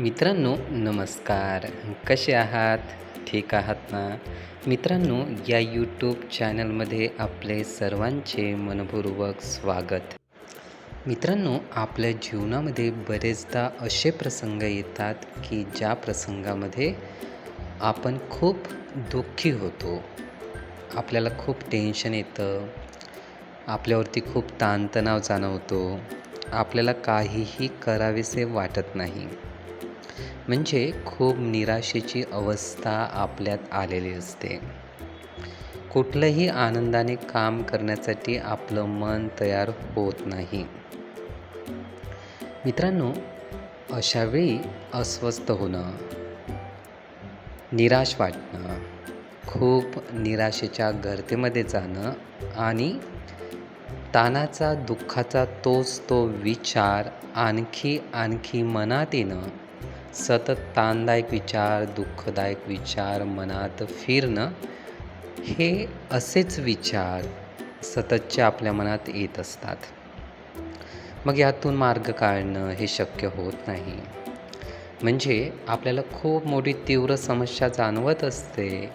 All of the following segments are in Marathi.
मित्रांनो नमस्कार. कसे आहात? ठीक आहात ना? मित्रांनो या यूट्यूब चॅनलमध्ये आपले सर्वांचे मनपूर्वक स्वागत. मित्रांनो आपल्या जीवनामध्ये बरेचदा असे प्रसंग येतात की ज्या प्रसंगामध्ये आपण खूप दुःखी होतो. आपल्याला खूप टेन्शन येतं. आपल्यावरती खूप ताणतणाव जाणवतो. आपल्याला काहीही करावेसे वाटत नाही. म्हणजे खूप निराशेची अवस्था आपल्यात आलेली असते. कुठलंही आनंदाने काम करण्यासाठी आपलं मन तयार होत नाही. मित्रांनो अशावेळी अस्वस्थ होणं निराश वाटणं खूप निराशेच्या गर्तेमध्ये जाणं आणि तानाचा दुःखाचा तोच तो विचार आणखी आणखी मनात येणं सतत ताणदायक विचार दुःखदायक विचार मनात फिरणं हे असेच विचार सततच्या आपल्या मनात येत असतात. मग यातून मार्ग काढणं हे शक्य होत नाही. म्हणजे आपल्याला खूप मोठी तीव्र समस्या जाणवत असते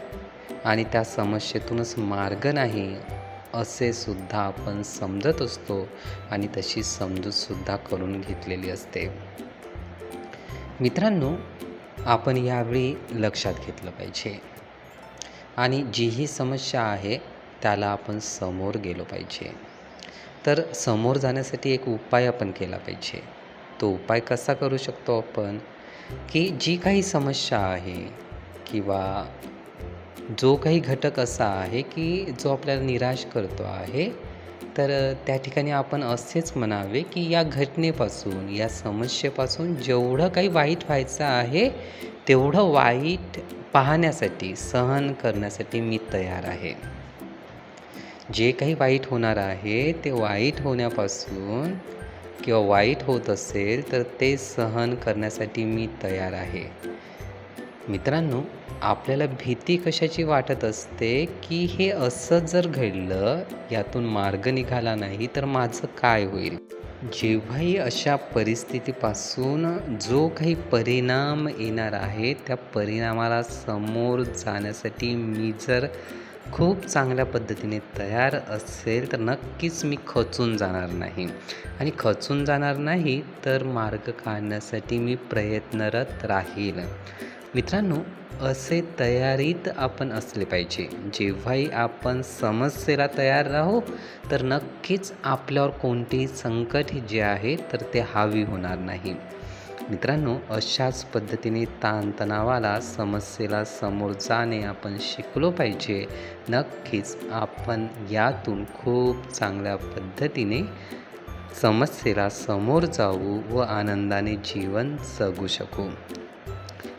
आणि त्या समस्येतूनच मार्ग नाही असे सुद्धा आपण समजत असतो आणि तशी समजूतसुद्धा करून घेतलेली असते. मित्रांनो आपण यावेळी लक्षात घेतलं पाहिजे. आणि जी ही समस्या आहे त्याला आपण समोर गेलो पाहिजे. तर समोर जाण्यासाठी एक उपाय आपण केला पाहिजे. तो उपाय कसा करू शकतो आपण? की जी काही समस्या आहे किंवा जो काही घटक असा आहे की जो आपल्याला निराश करतो आहे तर त्या ठिकाणी आपण असेच म्हणावे की या घटनेपासून या समस्येपासून जेवढं काही वाईट व्हायचं आहे तेवढं वाईट पाहण्यासाठी सहन करण्यासाठी मी तयार आहे. जे काही वाईट होणार आहे ते वाईट होण्यापासून किंवा वाईट होत असेल तर ते सहन करण्यासाठी मी तयार आहे. मित्रांनो आपल्याला भीती कशाची वाटत असते की हे असं जर घडलं यातून मार्ग निघाला नाही तर माझं काय होईल? जेव्हाही अशा परिस्थितीपासून जो काही परिणाम येणार आहे त्या परिणामाला समोर जाण्यासाठी मी जर खूप चांगल्या पद्धतीने तयार असेल तर नक्कीच मी खचून जाणार नाही. आणि खचून जाणार नाही तर मार्ग काढण्यासाठी मी प्रयत्नरत राहील. मित्रांनो असे तयारीत आपण असले पाहिजे. जेव्हाही आपण समस्येला तयार राहू तर नक्कीच आपल्यावर कोणतेही संकट जे आहे तर ते हावी होणार नाही. मित्रांनो अशाच पद्धतीने ताणतणावाला समस्येला समोर जाणे आपण शिकलो पाहिजे. नक्कीच आपण यातून खूप चांगल्या पद्धतीने समस्येला समोर जाऊ व आनंदाने जीवन जगू शकू.